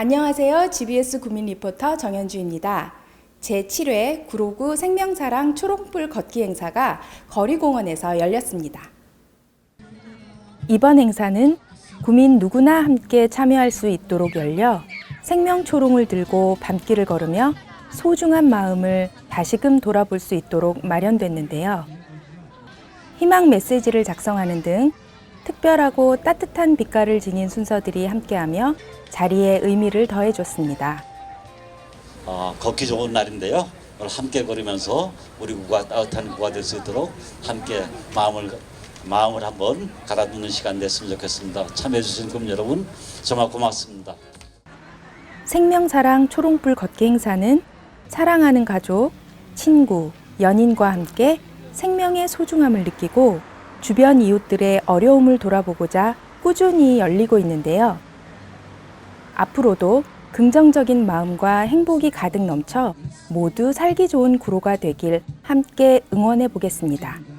안녕하세요. GBS 구민 리포터 정현주입니다. 제7회 구로구 생명사랑 초록불 걷기 행사가 거리공원에서 열렸습니다. 이번 행사는 구민 누구나 함께 참여할 수 있도록 열려 생명 초롱을 들고 밤길을 걸으며 소중한 마음을 다시금 돌아볼 수 있도록 마련됐는데요. 희망 메시지를 작성하는 등 특별하고 따뜻한 빛깔을 지닌 순서들이 함께하며 자리에 의미를 더해줬습니다. 어, 걷기 좋은 날인데요. 오늘 함께 걸으면서 우리 구가 따뜻한 구가 될 수 있도록 함께 마음을 마음을 한번 가다듬는 시간 됐으면 좋겠습니다. 참여해 주신 금 여러분 정말 고맙습니다. 생명사랑 초롱불 걷기 행사는 사랑하는 가족, 친구, 연인과 함께 생명의 소중함을 느끼고 주변 이웃들의 어려움을 돌아보고자 꾸준히 열리고 있는데요. 앞으로도 긍정적인 마음과 행복이 가득 넘쳐 모두 살기 좋은 구로가 되길 함께 응원해 보겠습니다.